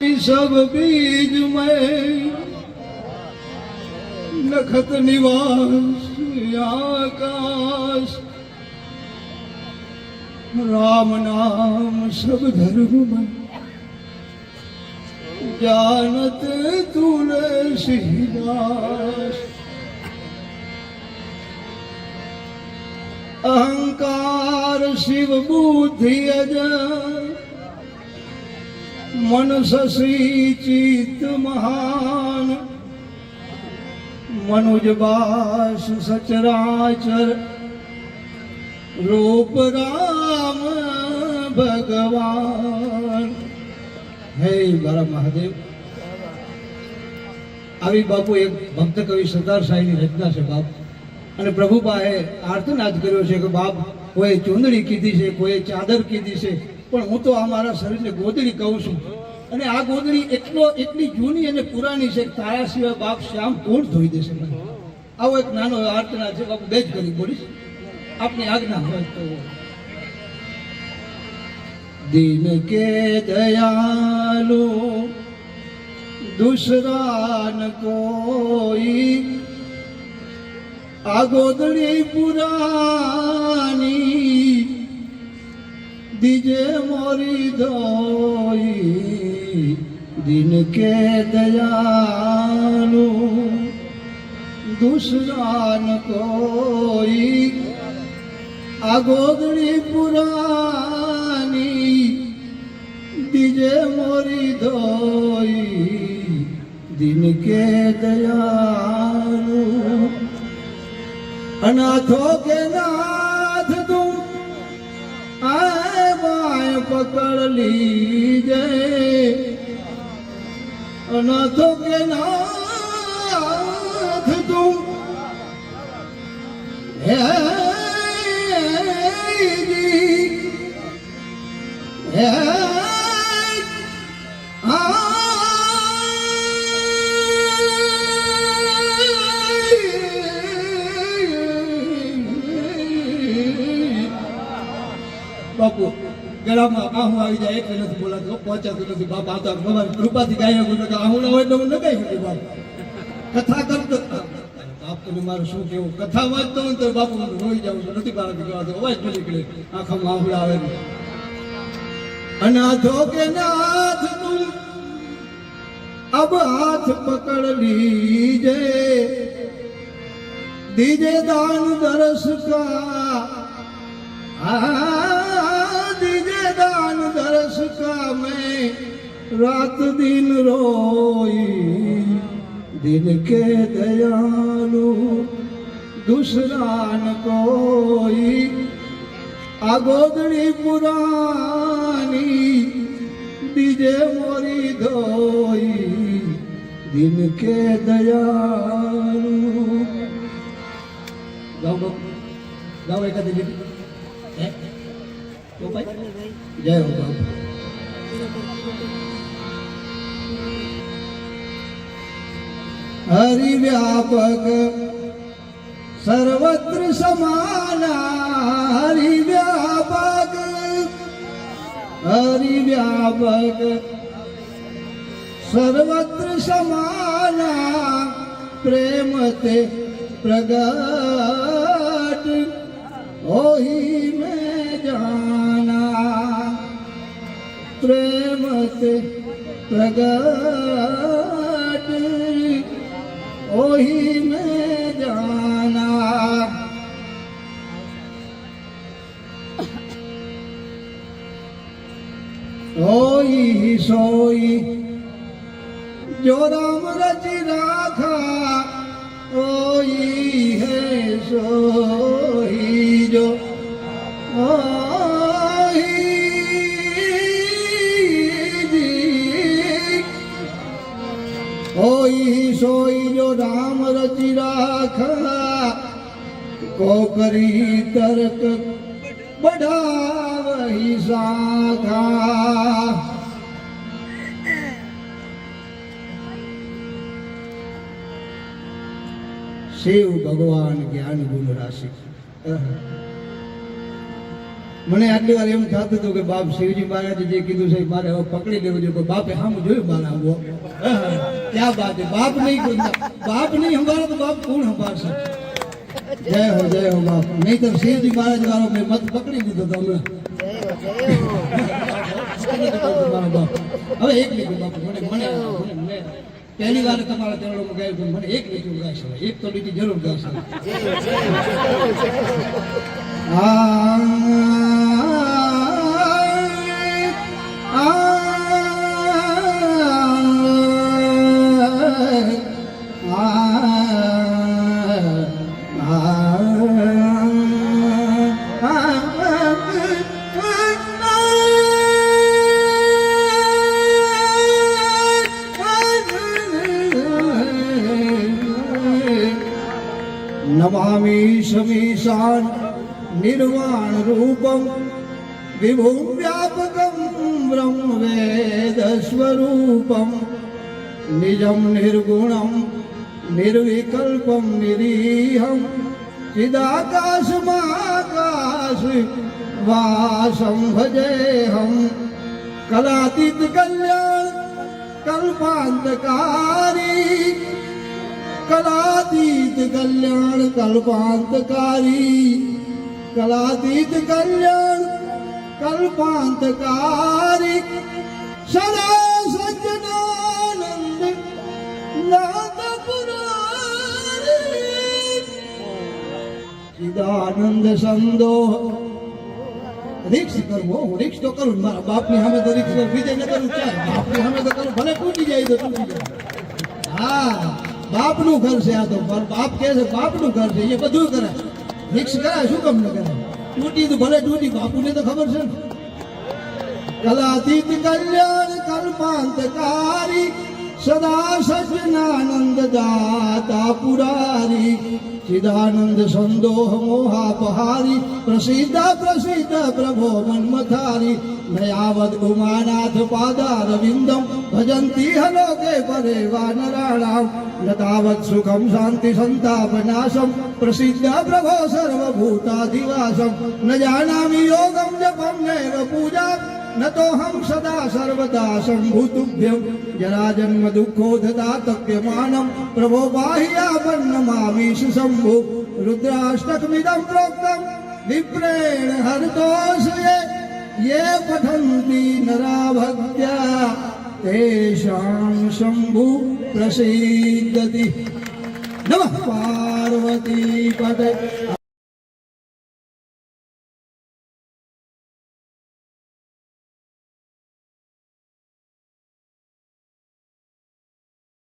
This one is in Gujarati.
सब बीज में नखत निवास आकाश राम नाम सब धर्म में जानत तुलसीदास अहंकार शिव बुद्धि अजय મનસસી ચિત્ત મહાન. મનુજબાસ સચરાચર. રૂપ રામ ભગવાન. હે મારા મહાદેવ. આવી બાપુ એક ભક્ત કવિ સરદાર સાહેબની રચના છે બાપ. અને પ્રભુબાએ આર્તનાદ કર્યો છે કે બાપ, કોઈ ચુંદડી કીધી છે, કોઈ ચાદર કીધી છે, પણ હું તો આ મારા શરીરને ગોદડી કહું છું. અને આ ગોદડી એટલો, એટલી જૂની અને પુરાણી છે તારા સિવાય બાપ શ્યામ કોણ ધોઈ દેશે? આવો એક નાનો આર્ચના છે, બાપુ બે જ કરી બોલીશ. આપની આજ્ઞા હોય તો. દિન કે દયાલુ, દુસરાન કોઈ. આ ગોદડી પુરાની દીજે મોરી દોઈ દિન કે દયાલુ દુસરા ન કોઈ આગોદડી પુરાની દીજે મોરી ધોઈ દિન કે દયાલુ અનાથો પકડ લીજે અનાથો કે નાથ તું. હે ગળામાં કાહું આવી જાય, એટલે નથી બોલાતું. પહોંચાતું નથી. બાપ આવતા ભગવાન કૃપાથી ગાય બોલે આહું ના હોય તો હું ન ગાઈ શકું, બાપ. કથા કરતો બાપ મારું શું કેવું કથા વાંચતો હોય તો બાપુ રોઈ જાઉં છું. નથી મારા દીકરા અવાજ ન નીકળે. આખામાં આહુડા આવે અનાથો કે નાથ તું, અબ હાથ પકડ લીજે. દીજે દાન દરસ કા. જે દાન દરસ કામે, રાત દિન રોઈ. દિન કે દયાલુ દુસરાન કોઈ. આ ગોદડી પુરાની દીજે મોરી ધોઈ. દિન કે દયાલુ. ગાવ ગાવ એકાદી ભાઈ જય હો બાપુ હરિ વ્યાપક સર્વત્ર સમાના હરિ વ્યાપક હરિ વ્યાપક સર્વત્ર સમાના પ્રેમ તે પ્રગટ હોઈ મેં જાના પ્રેમ તે પ્રગટ. ઓહી મેં જાના સોઈ સોઈ જો રામ રચી રાખા, ઓહી હે સોહી જો. ઓઈ હોઈ સોઈ જો રામ રચી રાખા કો કરી તર્ક બઢાવહી શાખા શિવ ભગવાન જ્ઞાન ગુણ રાશિ મને આટલી વાર એમ થતું હતું કે બાપ શિવજી મહારાજે જે કીધું છે એ મારે હવે પકડી લેવું જોઈએ કોઈ બાપે સામે જોયું બાર આવો બાત છે બાપ નહીં કોઈ- બાપ નહીં સંભાળે તો બાપ કોણ સંભાળશે જય હો જય હો બાપ નહીં તો શિવજી મહારાજ વાળો મેં મત પકડી લીધો તો હમણાં તમારો બાપ. હવે એક લીધું બાપુ મને મને પહેલી વાર તમારા ચરણોમાં ગાયું તો મને એક લીધું ગાશે એક તો લીટી જરૂર ગાશે. નમામિ સમીશાન નિર્વાણ રૂપમ વિભુમ વ્યાપકમ બ્રહ્મ વેદ સ્વરૂપમ નિજમ નિર્ગુણમ નિર્વિકલ્પમ નિરીહમ ચિદાકાશમાકાશ વાસમ ભજેહમ કલાતીત કલ્યાણ કલ્પાંતકારી કલાતીત કલ્યાણ કલ્પાંતકારી કલાતીત કલ્યાણ કલ્પાંતકારી સદા સજ્જનાનંદ ચિદાનંદ સંદોહ રીક્ષ કરવો હું રિક્ષ તો કરું. મારા બાપની સામે તો રિક્ષ બીજે ન કરું ચાલ બાપની સામે તો કરું ભલે તૂટી જાય તો તૂટી બાપનું ઘર છે આ તો. બાપ કહે છે, બાપનું ઘર છે. એ બધું કરે. મિક્સ કરાય, શું કામ ન કરે? તૂટી તો ભલે તૂટી, બાપુને તો ખબર છે ને. કલાતીત કલ્યાણ કલ્પાંતકારી સદા સજ્જનાનંદ દાતા પુરારી સિદ્ધાનંદ સંદોહ મોહાપહારી પ્રસિદ્ધ પ્રસિદ્ધ પ્રભો મન્મથારી નયાવદ ઉમાનાથ પાદારવિંદમ ભજંતી હલોકે પરે વાનરાણામ ન તાવત સુખમ શાંતિ સંતાપનાશમ પ્રસિદ્ધ પ્રભો સર્વભૂતાધિવાસમ ન જાનામિ યોગમ જપમ નૈવ પૂજા न तो हम सदा सर्वदा शंभुतुभ्यं जरा जन्म दुःखोधता तप्यमानं प्रभो बाह्यापन्नमामीश शम्भु रुद्राष्टकमिदं प्रोक्तं विप्रेण हरतोषये ये पठन्ति नरा भक्त्या तेषां शम्भु प्रसीदति। नमः पार्वती पते